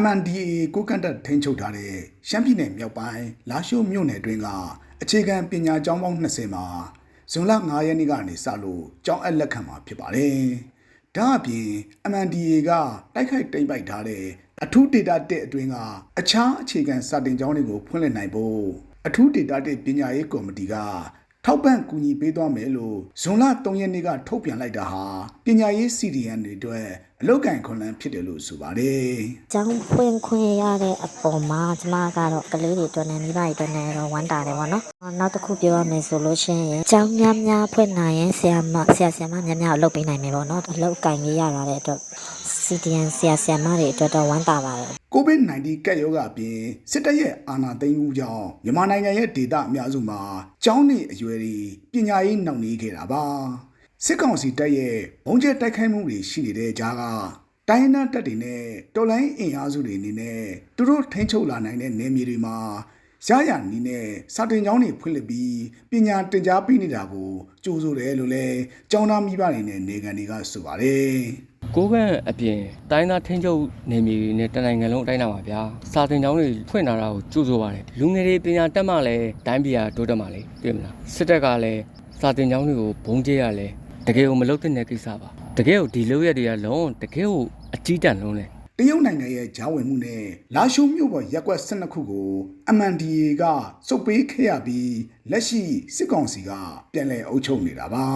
MNDAA ကိုကန့်တက်ထိန်းချုပ်ထားတဲ့ရှမ်းပြည်နယ်မြောက်ပိုင်းလာရှိုးမြို့နယ်အတွင်းကအခြေခံပညာကျောင်းပေါင်း20မှာဇွန်လ9ရက်နေ့ကနေစလို့ကျောင်းအပ်လက်ခံမှာဖြစ်ပါတယ်။ဒါအပြင် MNDAA ကတိုက်ခိုက်တိမ့်ပိုက်ထားတဲ့အထူးဒေတာ1အတွင်းကအခြားအခြေခံစာတင်ကျောင်းတွေကိုဖွင့်လှစ်နိုင်ဖို့အထူးဒေတာ1ပညာရေးကော်မတီက ထောက်ပံ့ကူညီပေးသွားမယ်လို့ဇွန်လ3ရက်နေ့ကထုတ်ပြန်လိုက်တာဟာပညာရေး CDN တွေအတွက်အလောက်ကန်ခွန်လန်းဖြစ်တယ်လို့ဆိုပါတယ်ကျောင်းဖွင့်ခွင့်ရတဲ့အပေါ်မှာကျမကတော့ကလေးတွေအတွက်နဲ့မိဘတွေအတွက်နဲ့တော့ဝမ်းတာတယ်ပေါ့နော်။နောက်တစ်ခုပြောရမယ်ဆိုလို့ရှိရင်ကျောင်းများများဖွင့်နိုင်ရင်ဆရာမဆရာဆရာမများများအလုပ်ပေးနိုင်မယ်ပေါ့နော်။အလုပ်ကင်ကြီးရတာတဲ့အတွက် CDN ဆရာဆရာမတွေအတွက်တော့ဝမ်းတာပါတယ်။ COVID-19 ကပ်ရောဂါအပြင်စစ်တပ်ရဲ့အာဏာသိမ်းမှုကြောင့်မြန်မာနိုင်ငံရဲ့ဒေသအများစုမှာကျောင်းနေအရွယ်တွေပညာရေးနှောင့်နှေးခဲ့တာပါစစ်ကောင်စီတပ်ရဲ့ဘုံကျဲတိုက်ခိုက်မှုတွေရှိနေတဲ့ကြားကတိုင်းနာတပ်တွေနဲ့တော်လိုင်းအင်အားစုတွေအနေနဲ့သူတို့ထိန်းချုပ်လာနိုင်တဲ့နယ်မြေတွေမှာရရနီးနဲ့စာတင်ကျောင်းတွေဖွင့်လှစ်ပြီးပညာတင် जा ပေးနေတာကိုကြိုးဆိုတယ်လို့လည်းကျောင်းသားမိဘတွေနဲ့နေကန်တွေကဆိုပါတယ် ကိုကန့်အပြင်တိုင်းသားထိန်းချုပ်နေမြေတွေနဲ့တနိုင်ငံလုံးအတိုင်းအတာပါဗျာစာတင်ကျောင်းတွေဖွင့်လာတာကိုကြိုးဆိုပါတယ်လူငယ်တွေပညာတတ်မှလည်းတိုင်းပြည်ကတိုးတက်မှလည်းတွေ့မလားစစ်တပ်ကလည်းစာတင်ကျောင်းတွေကိုဘုံကျဲရလဲတကယ်ကိုမလုပ်တဲ့ကိစ္စပါတကယ်ကိုဒီလုပ်ရက်တွေကလုံးဝတကယ်ကိုအကြီးတန်းလုံးလဲတရုတ်နိုင်ငံရဲ့ဂျားဝင်မှုနဲ့လာရှိုးမြို့ပေါ်ရက်ကွက်12ခုကို MNDA ကစုပ်ပေးခဲ့ရပြီးလက်ရှိစစ်ကောင်စီကပြန်လည်အုပ်ချုပ်နေတာပါ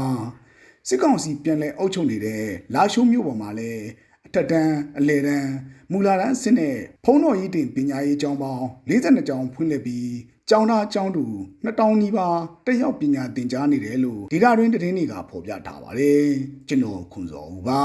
စစ်ကောင်စီပြန်လည်အုပ်ချုပ်နေတဲ့လာရှိုးမြို့ပေါ်မှာလည်းအထက်တန်းအလယ်တန်းမူလာတန်းအဆင့်နဲ့ဖုံးတော်ကြီးတင်ပညာရေးကျောင်းပေါင်း42ကျောင်းဖွင့်လှစ်ပြီးကျောင်းသားကျောင်းသူ2000နီးပါးတက်ရောက်ပညာသင်ကြားနေတယ်လို့ဒေတာရင်းသတင်းတွေကဖော်ပြထားပါတယ်ကျွန်တော်ခွန်စောဦးပါ